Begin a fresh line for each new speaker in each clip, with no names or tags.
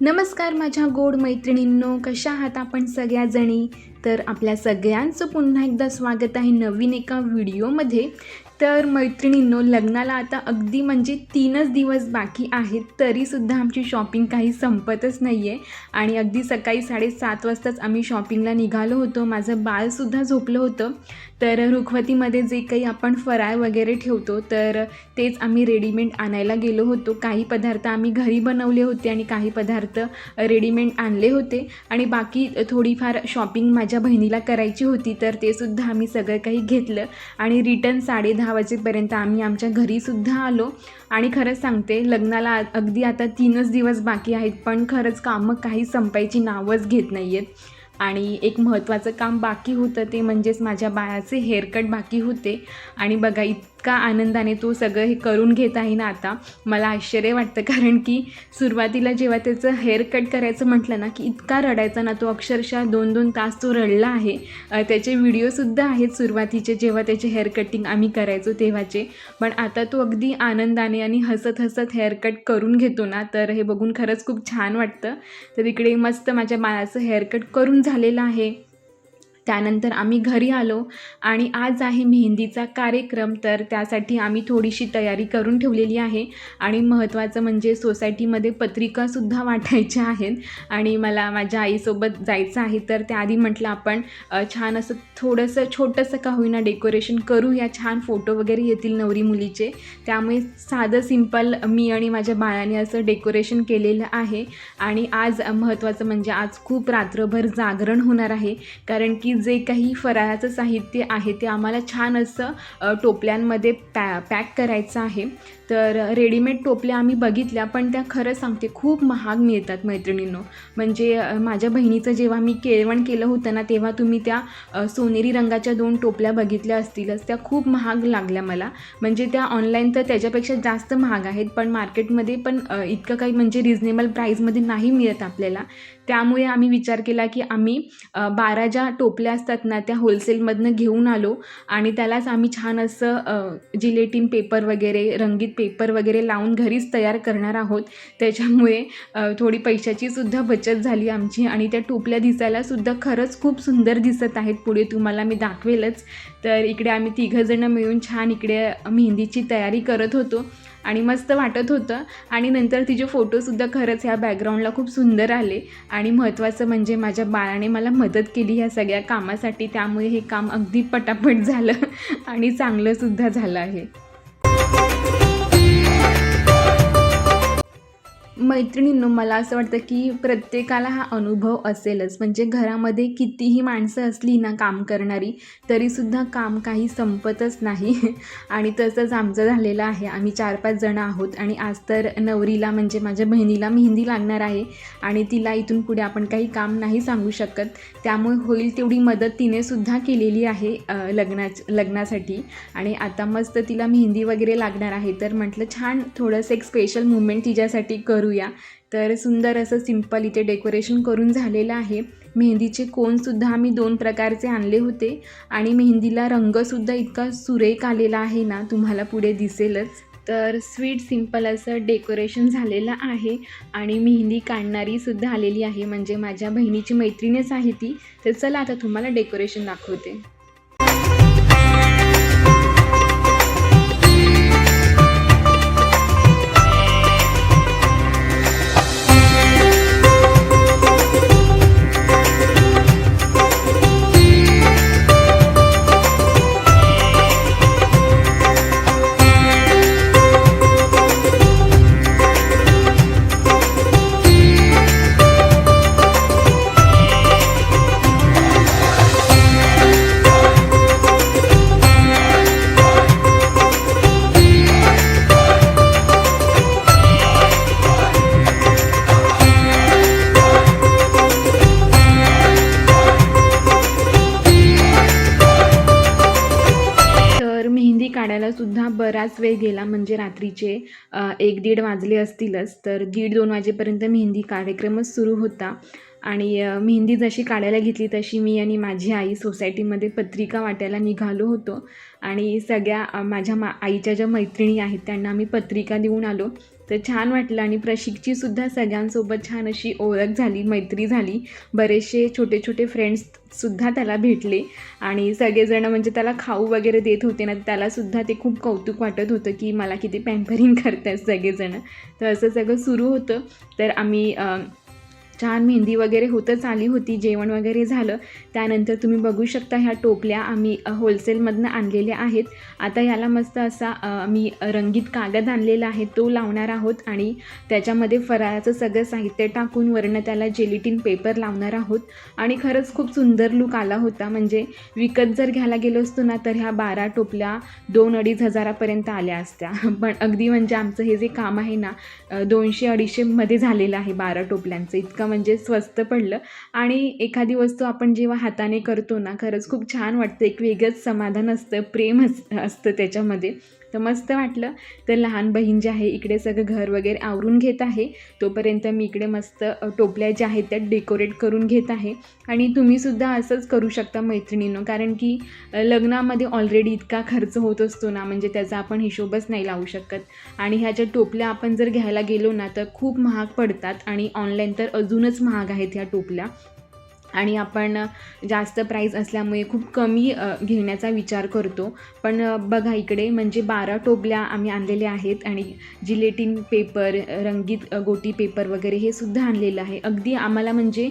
नमस्कार माझ्या गोड मैत्रिणींनो कशा आहात आपण सगळ्याजणी? तर आपल्या सगळ्यांचं पुन्हा एकदा स्वागत आहे नवीन एका व्हिडिओमध्ये. तर मैत्रिणींनो लग्नाला आता अगदी म्हणजे तीनच दिवस बाकी आहेत तरीसुद्धा आमची शॉपिंग काही संपतच नाही आहे आणि अगदी सकाळी साडेसात वाजताच आम्ही शॉपिंगला निघालो होतो. माझं बाळसुद्धा झोपलं होतं. तर रुखवतीमध्ये जे काही आपण फराळ वगैरे ठेवतो तर तेच आम्ही रेडीमेड आणायला गेलो होतो. काही पदार्थ आम्ही घरी बनवले होते आणि काही पदार्थ रेडीमेड आणले होते. आणि बाकी थोडीफार शॉपिंग माझ्या बहिणीला करायची होती तर ते सुद्धा आम्ही सगळं काही घेतलं. आणि रिटर्न साडे दहा वाजेपर्यंत आम्ही आमच्या घरीसुद्धा आलो. आणि खरंच सांगते लग्नाला अगदी आता तीनच दिवस बाकी आहेत पण खरंच कामं काही संपायची नावच घेत नाही आहेत आणि एक महत्त्वाचं काम बाकी होतं ते म्हणजेच माझ्या बाळाचे हेअरकट बाकी होते. आणि बघा इतका आनंदाने तो सगळं हे करून घेत आहे ना आता मला आश्चर्य वाटतं. कारण की सुरुवातीला जेव्हा त्याचं हेअर कट करायचं म्हटलं ना की इतका रडायचा ना तो अक्षरशः दोन दोन तास तो रडला आहे. त्याचे व्हिडिओसुद्धा आहेत सुरुवातीचे जेव्हा त्याचे हेअर कटिंग आम्ही करायचो तेव्हाचे. पण आता तो अगदी आनंदाने आणि हसत हसत हेअर कट करून घेतो ना तर हे बघून खरंच खूप छान वाटतं. तर इकडे मस्त माझ्या बाळाचं हेअर कट करून झालेलं आहे. त्यानंतर आम्ही घरी आलो आणि आज आहे मेहंदीचा कार्यक्रम तर त्यासाठी आम्ही थोडीशी तयारी करून ठेवलेली आहे. आणि महत्त्वाचं म्हणजे सोसायटीमध्ये पत्रिकासुद्धा वाटायच्या आहेत. आणि मला माझ्या आईसोबत जायचं आहे तर त्याआधी म्हटलं आपण छान असं थोडंसं छोटंसं का होईना डेकोरेशन करू या छान फोटो वगैरे येतील नवरी मुलीचे. त्यामुळे साधं सिंपल मी आणि माझ्या बाळाने असं डेकोरेशन केलेलं आहे. आणि आज महत्त्वाचं म्हणजे आज खूप रात्रभर जागरण होणार आहे. कारण की जे काही फराळाचं साहित्य आहे ते आम्हाला छान असं टोपल्यांमध्ये पॅ पॅक करायचं आहे. तर रेडीमेड टोपल्या आम्ही बघितल्या पण त्या खरं सांगते खूप महाग मिळतात मैत्रिणींनो. म्हणजे माझ्या बहिणीचं जेव्हा मी केळवण केलं होतं ना तेव्हा तुम्ही त्या सोनेरी रंगाच्या दोन टोपल्या बघितल्या असतीलच त्या खूप महाग लागल्या मला. म्हणजे त्या ऑनलाईन तर त्याच्यापेक्षा जास्त महाग आहेत पण मार्केटमध्ये पण इतकं काही म्हणजे रिजनेबल प्राईजमध्ये नाही मिळत आपल्याला. त्यामुळे आम्ही विचार केला की आम्ही बारा ज्या टोपल्या असतात ना त्या होलसेलमधनं घेऊन आलो आणि त्यालाच आम्ही छान असं जिलेटिन पेपर वगैरे रंगीत पेपर वगैरे लावून घरीच तयार करणार आहोत. त्याच्यामुळे थोडी पैशाची सुद्धा बचत झाली आमची आणि त्या टोपल्या दिसायला सुद्धा खरंच खूप सुंदर दिसत आहेत. पुढे तुम्हाला मी दाखवेलच. तर इकडे आम्ही तिघंजणं मिळून छान इकडे मेहंदीची तयारी करत होतो. आणि मस्त वाटत होतं. आणि नंतर तिचे फोटोसुद्धा खरंच ह्या बॅकग्राऊंडला खूप सुंदर आले. आणि महत्त्वाचं म्हणजे माझ्या बाळाने मला मदत केली ह्या सगळ्या कामासाठी. त्यामुळे हे काम अगदी पटापट झालं. आणि चांगलंसुद्धा झालं आहे. मैत्रिणींनो मला असं वाटतं की प्रत्येकाला हा अनुभव असेलच. म्हणजे घरामध्ये कितीही माणसं असली ना काम करणारी तरीसुद्धा काम काही संपतच नाही. आणि तसंच आमचं झालेलं आहे. आम्ही चार पाच जणं आहोत आणि आज तर नवरीला म्हणजे माझ्या बहिणीला मेहंदी लागणार आहे आणि तिला इथून पुढे आपण काही काम नाही सांगू शकत. त्यामुळे होईल तेवढी मदत तिनेसुद्धा केलेली आहे लग्नाच लग्नासाठी. आणि आता मस्त तिला मेहंदी वगैरे लागणार आहे. तर म्हटलं छान थोडंसं एक स्पेशल मुवमेंट तिच्यासाठी करूया. तर सुंदर असं सिंपल इथे डेकोरेशन करून झालेलं आहे. मेहंदीचे कोनसुद्धा आम्ही दोन प्रकारचे आणले होते. आणि मेहंदीला रंगसुद्धा इतका सुरेख आलेला आहे ना तुम्हाला पुढे दिसेलच. तर स्वीट सिंपल असं डेकोरेशन झालेलं आहे. आणि मेहंदी काढणारीसुद्धा आलेली आहे. म्हणजे माझ्या बहिणीची मैत्रीणच आहे ती. तर चला आता तुम्हाला डेकोरेशन दाखवते. बराच वेळ गेला म्हणजे रात्रीचे एक दीड वाजले असतीलच तर दीड दोन वाजेपर्यंत मेहंदी कार्यक्रमच सुरू होता. आणि मेहंदी जशी काढायला घेतली तशी मी आणि माझी आई सोसायटीमध्ये पत्रिका वाटायला निघालो होतो. आणि सगळ्या माझ्या मा आईच्या ज्या मैत्रिणी आहेत त्यांना आम्ही पत्रिका देऊन आलो. तर छान वाटलं आणि प्रशिकची सुद्धा सगळ्यांसोबत छान अशी ओळख झाली मैत्री झाली. बरेचसे छोटे छोटे फ्रेंड्ससुद्धा त्याला भेटले आणि सगळेजणं म्हणजे त्याला खाऊ वगैरे देत होते ना त्यालासुद्धा ते खूप कौतुक वाटत होतं की मला किती पॅम्परिंग करतात सगळेजणं. तर असं सगळं सुरू होतं. तर आम्ही छान मेहंदी वगैरे होतच आली होती जेवण वगैरे झालं. त्यानंतर तुम्ही बघू शकता ह्या टोपल्या आम्ही होलसेलमधनं आणलेल्या आहेत. आता याला मस्त असा मी रंगीत कागद आणलेला आहे तो लावणार आहोत आणि त्याच्यामध्ये फराळाचं सगळं साहित्य टाकून वरनं त्याला जेलिटिन पेपर लावणार आहोत. आणि खरंच खूप सुंदर लुक आला होता. म्हणजे विकत जर घ्यायला गेलो असतो ना तर ह्या बारा टोपल्या दोन अडीच हजारापर्यंत आल्या असत्या. पण अगदी म्हणजे आमचं हे जे काम आहे ना दोनशे अडीचशेमध्ये झालेलं आहे बारा टोपल्यांचं. इतकं म्हणजे स्वस्त पडलं. आणि एखादी वस्तू आपण जेव्हा हाताने करतो ना खरंच खूप छान वाटतं. एक वेगळंच समाधान असतं प्रेम अस असतं त्याच्यामध्ये. तर मस्त वाटलं. तर लहान बहीण जी आहे इकडे सगळं घर वगैरे आवरून घेत आहे. तोपर्यंत मी इकडे मस्त टोपल्या ज्या आहेत त्या डेकोरेट करून घेत आहे. आणि तुम्हीसुद्धा असंच करू शकता मैत्रिणींनो. कारण की लग्नामध्ये ऑलरेडी इतका खर्च होत असतो ना म्हणजे त्याचा आपण हिशोबच नाही लावू शकत. आणि ह्या ज्या टोपल्या आपण जर घ्यायला गेलो ना तर खूप महाग पडतात. आणि ऑनलाईन तर अजूनच महाग आहेत ह्या टोपल्या. आणि आपण जास्त प्राईस असल्यामुळे खूप कमी घेण्याचा विचार करतो. पण बघा इकडे म्हणजे बारा टोपल्या आम्ही आणलेल्या आहेत आणि जिलेटिन पेपर रंगीत गोटी पेपर वगैरे हे सुद्धा आणलेलं आहे. अगदी आम्हाला म्हणजे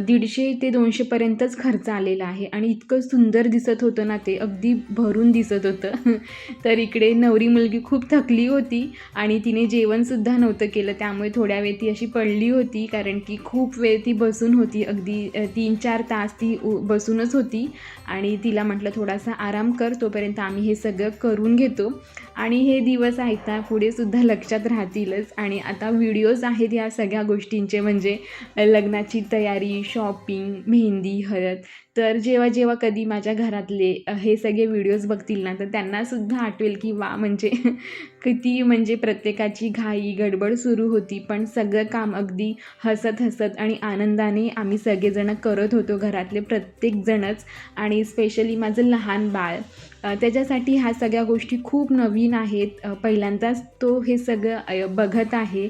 दीडशे ते दोनशेपर्यंतच खर्च आलेला आहे. आणि इतकं सुंदर दिसत होतं ना ते अगदी भरून दिसत होतं. तर इकडे नवरी मुलगी खूप थकली होती आणि तिने जेवणसुद्धा नव्हतं केलं. त्यामुळे थोड्या वेळ ती अशी पडली होती कारण की खूप वेळ ती बसून होती अगदी ती तीन चार तास ती उ बसूनच होती. आणि तिला म्हटलं थोडासा आराम कर तोपर्यंत आम्ही हे सगळं करून घेतो. आणि हे दिवस आहेत ना पुढे सुद्धा लक्षात राहतीलच. आणि आता व्हिडिओज आहेत या सगळ्या गोष्टींचे म्हणजे लग्नाची तयारी शॉपिंग मेहंदी हळद तर जेव्हा जेव्हा कधी माझ्या घरातले हे सगळे व्हिडिओज बघतील ना तर त्यांनासुद्धा आठवेल की वा म्हणजे किती म्हणजे प्रत्येकाची घाई गडबड सुरू होती. पण सगळं काम अगदी हसत हसत आणि आनंदाने आम्ही सगळेजणं करत होतो घरातले प्रत्येकजणच आणि स्पेशली माझं लहान बाळ. त्याच्यासाठी ह्या सगळ्या गोष्टी खूप नवीन आहेत. पहिल्यांदाच तो हे सगळं बघत आहे.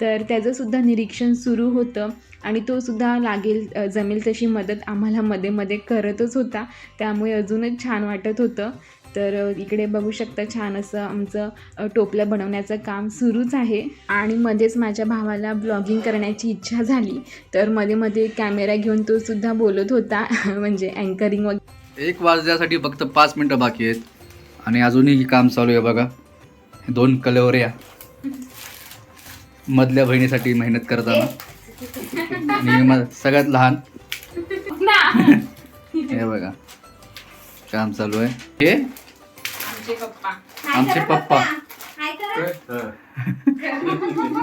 तर त्याचंसुद्धा निरीक्षण सुरू होतं. आणि तो सुद्धा लागेल जमेल तशी मदत आम्हाला मध्ये मध्ये करतच होता. त्यामुळे अजूनच छान वाटत होतं. तर इकडे बघू शकता छान असं आमचं टोपलं बनवण्याचं काम सुरूच आहे. आणि मध्येच माझ्या भावाला ब्लॉगिंग करण्याची इच्छा झाली. तर मध्ये मध्ये कॅमेरा घेऊन तो सुद्धा बोलत होता. म्हणजे अँकरिंग वगैरे
एक वाजण्यासाठी फक्त पाच मिनटं बाकी आहेत. आणि अजूनही काम चालू आहे बघा. दोन कलवऱ्या मधल्या बहिणीसाठी मेहनत करताना. मग सगळ्यात लहान. हे बघा. काम चालू आहे. हे?
आमचे पप्पा.
आमचे पप्पा.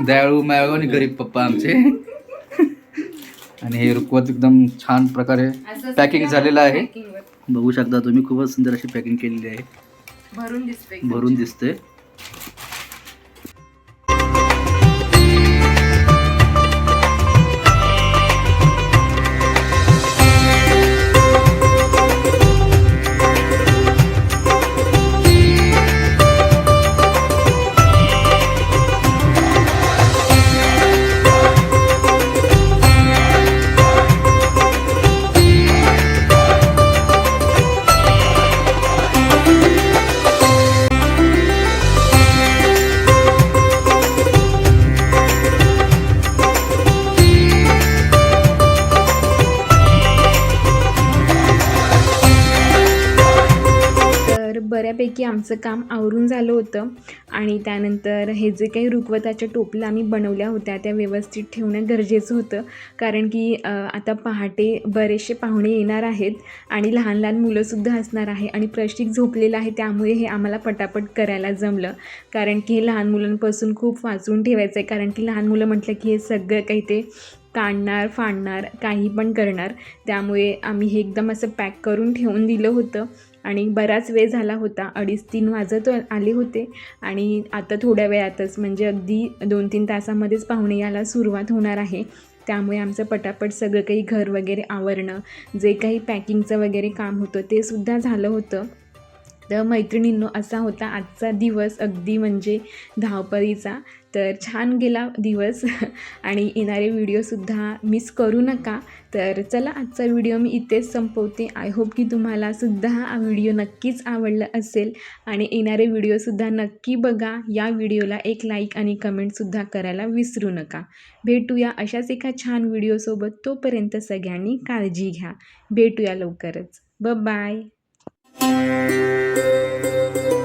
दयाळू मायाळू आणि गरीब पप्पा आमचे. आणि हे रुकवत एकदम छान प्रकारे पॅकिंग झालेलं आहे. बघू शकता तुम्ही खूपच सुंदर अशी पॅकिंग केलेली आहे.
भरून दिसते
भरून दिसते
की आमचं काम आवरून झालं होतं आणि त्यानंतर हे जे काही रुखवताच्या टोपल्या आम्ही बनवल्या होत्या त्या व्यवस्थित ठेवणं गरजेचं होतं. कारण की आता पहाटे बरेचसे पाहुणे येणार आहेत आणि लहान लहान मुलंसुद्धा असणार आहे आणि प्रश्निक झोपलेलं आहे त्यामुळे हे आम्हाला पटापट करायला जमलं. कारण की हे लहान मुलांपासून खूप वाचून ठेवायचं आहे कारण की लहान मुलं म्हटलं की हे सगळं काही ते काढणार फाडणार काही पण करणार. त्यामुळे आम्ही हे एकदम असं पॅक करून ठेवून दिलं होतं आणि बराच वेळ झाला होता. अडीच तीन वाजत आले होते आणि आता थोड्या वेळातच म्हणजे अगदी दोन तीन तासामध्येच पाहुणे यायला सुरुवात होणार आहे. त्यामुळे आमचं पटापट सगळं काही घर वगैरे आवरणं जे काही पॅकिंगचं वगैरे काम होतं ते सुद्धा झालं होतं. तर मैत्रिणींनो असा होता आजचा दिवस अगदी म्हणजे धावपळीचा. तर छान गेला दिवस आणि येणारे व्हिडिओसुद्धा मिस करू नका. तर चला आजचा व्हिडिओ मी इथेच संपवते. आय होप की तुम्हालासुद्धा हा व्हिडिओ नक्कीच आवडला असेल. आणि येणारे व्हिडिओसुद्धा नक्की बघा. या व्हिडिओला एक लाईक आणि कमेंटसुद्धा करायला विसरू नका. भेटूया अशाच एका छान व्हिडिओसोबत तोपर्यंत सगळ्यांनी काळजी घ्या. भेटूया लवकरच. ब बाय Música